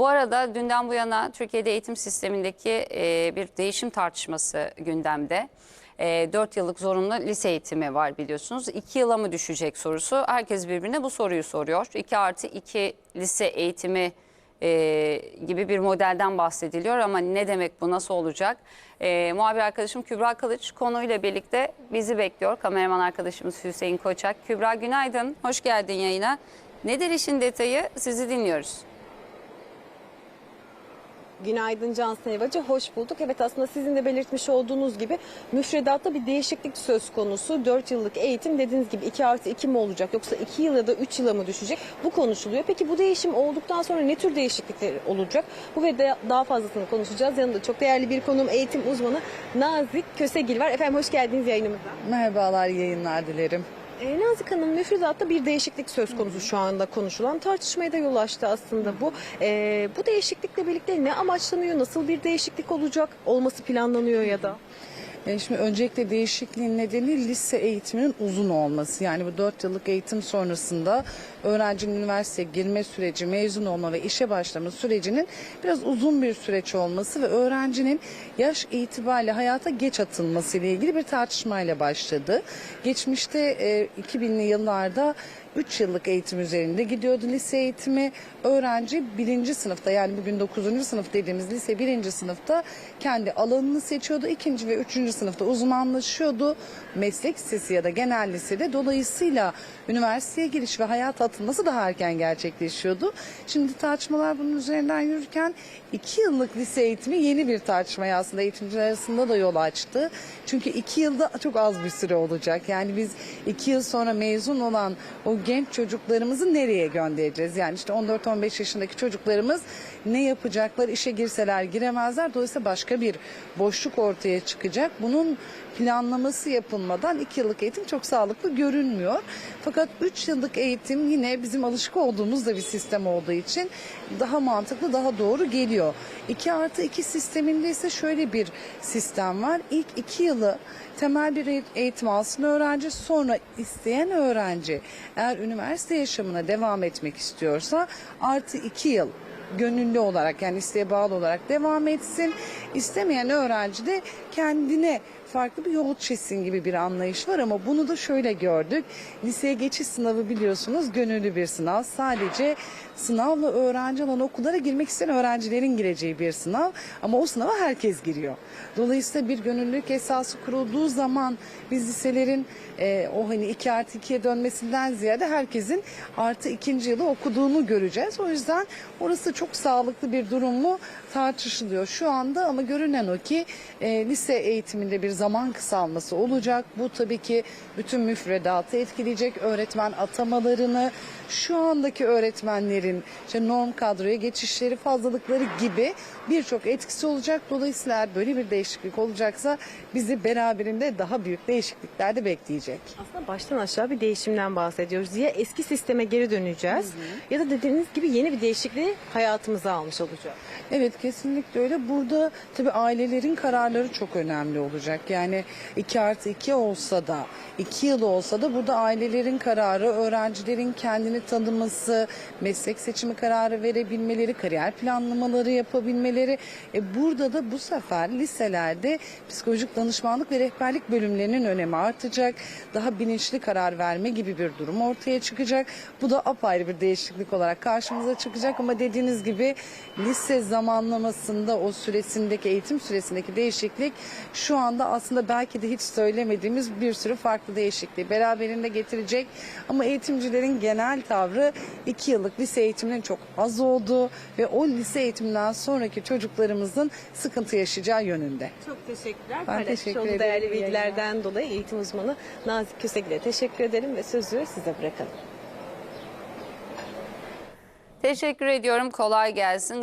Bu arada dünden bu yana Türkiye'de eğitim sistemindeki e, bir değişim tartışması gündemde. E, 4 yıllık zorunlu lise eğitimi var biliyorsunuz. 2 yıla mı düşecek sorusu. Herkes birbirine bu soruyu soruyor. 2 artı 2 lise eğitimi e, gibi bir modelden bahsediliyor ama ne demek bu nasıl olacak? E, muhabir arkadaşım Kübra Kılıç konuyla birlikte bizi bekliyor. Kameraman arkadaşımız Hüseyin Koçak. Kübra günaydın, hoş geldin yayına. Nedir işin detayı? Sizi dinliyoruz. Günaydın Cansın Evacı, hoş bulduk. Evet aslında sizin de belirtmiş olduğunuz gibi müfredatta bir değişiklik söz konusu. 4 yıllık eğitim dediğiniz gibi 2 artı 2 mi olacak yoksa 2 yıl ya da 3 yıla mı düşecek? Bu konuşuluyor. Peki bu değişim olduktan sonra ne tür değişiklikler olacak? Bu ve daha fazlasını konuşacağız. Yanında çok değerli bir konum eğitim uzmanı Nazik Kösegil var. Efendim hoş geldiniz yayınımıza. Merhabalar, yayınlar dilerim. E, Nazik Hanım müfredatta bir değişiklik söz konusu şu anda konuşulan. Tartışmaya da yol açtı aslında bu. E, bu değişiklikle birlikte ne amaçlanıyor? Nasıl bir değişiklik olacak? Olması planlanıyor ya da? E, şimdi öncelikle değişikliğin nedeni lise eğitiminin uzun olması. Yani bu 4 yıllık eğitim sonrasında öğrencinin üniversiteye girme süreci, mezun olma ve işe başlama sürecinin biraz uzun bir süreç olması ve öğrencinin yaş itibariyle hayata geç atılması ile ilgili bir tartışmayla başladı. Geçmişte e, 2000'li yıllarda 3 yıllık eğitim üzerinde gidiyordu lise eğitimi. Öğrenci birinci sınıfta yani bugün 9. sınıf dediğimiz lise birinci sınıfta kendi alanını seçiyordu. ikinci ve üçüncü sınıfta uzmanlaşıyordu. Meslek lisesi ya da genel lisede dolayısıyla üniversiteye giriş ve hayata atılması daha erken gerçekleşiyordu. Şimdi tartışmalar bunun üzerinden yürürken 2 yıllık lise eğitimi yeni bir tartışmaya aslında eğitimciler arasında da yol açtı. Çünkü 2 yılda çok az bir süre olacak. Yani biz 2 yıl sonra mezun olan o genç çocuklarımızı nereye göndereceğiz? Yani işte 14-15 yaşındaki çocuklarımız ne yapacaklar? İşe girseler giremezler. Dolayısıyla başka bir boşluk ortaya çıkacak. Bunun planlaması yapılmadan 2 yıllık eğitim çok sağlıklı görünmüyor. Fakat 3 yıllık eğitim yine bizim alışık olduğumuz da bir sistem olduğu için daha mantıklı, daha doğru geliyor. 2 artı 2 sisteminde ise şöyle bir sistem var. İlk 2 yılı temel bir eğitim alsın öğrenci sonra isteyen öğrenci eğer üniversite yaşamına devam etmek istiyorsa artı 2 yıl gönüllü olarak yani isteğe bağlı olarak devam etsin. İstemeyen öğrenci de kendine farklı bir yol çizsin gibi bir anlayış var ama bunu da şöyle gördük. Liseye geçiş sınavı biliyorsunuz gönüllü bir sınav. Sadece sınavla öğrenci olan okullara girmek isteyen öğrencilerin gireceği bir sınav ama o sınava herkes giriyor. Dolayısıyla bir gönüllülük esası kurulduğu zaman biz liselerin e, o hani 2 artı 2'ye dönmesinden ziyade herkesin artı ikinci yılı okuduğunu göreceğiz. O yüzden orası çok sağlıklı bir durum mu tartışılıyor şu anda ama görünen o ki e, lise eğitiminde bir zaman kısalması olacak. Bu tabii ki bütün müfredatı etkileyecek öğretmen atamalarını şu andaki öğretmenlerin işte norm kadroya geçişleri fazlalıkları gibi birçok etkisi olacak. Dolayısıyla eğer böyle bir değişiklik olacaksa bizi beraberinde daha büyük değişiklikler de bekleyecek. Aslında baştan aşağı bir değişimden bahsediyoruz. Ya eski sisteme geri döneceğiz ya da dediğiniz gibi yeni bir değişikliği hayatımıza almış olacağız. Evet kesinlikle öyle. Burada tabii ailelerin kararları çok önemli olacak. Yani 2 artı 2 olsa da 2 yıl olsa da burada ailelerin kararı, öğrencilerin kendini tanıması, meslek seçimi kararı verebilmeleri, kariyer planlamaları yapabilmeleri. E burada da bu sefer liselerde psikolojik danışmanlık ve rehberlik bölümlerinin önemi artacak. Daha bilinçli karar verme gibi bir durum ortaya çıkacak. Bu da apayrı bir değişiklik olarak karşımıza çıkacak ama dediğiniz gibi lise zamanlamasında o süresindeki eğitim süresindeki değişiklik şu anda aslında belki de hiç söylemediğimiz bir sürü farklı değişikliği beraberinde getirecek. Ama eğitimcilerin genel tavrı iki yıllık lise eğitiminin çok az olduğu ve o lise eğitiminden sonraki çocuklarımızın sıkıntı yaşayacağı yönünde. Çok teşekkürler. Ben Paylaşmış teşekkür ederim. değerli bilgilerden dolayı eğitim uzmanı Nazik Kösegil'e teşekkür ederim ve sözü size bırakalım. Teşekkür ediyorum. Kolay gelsin.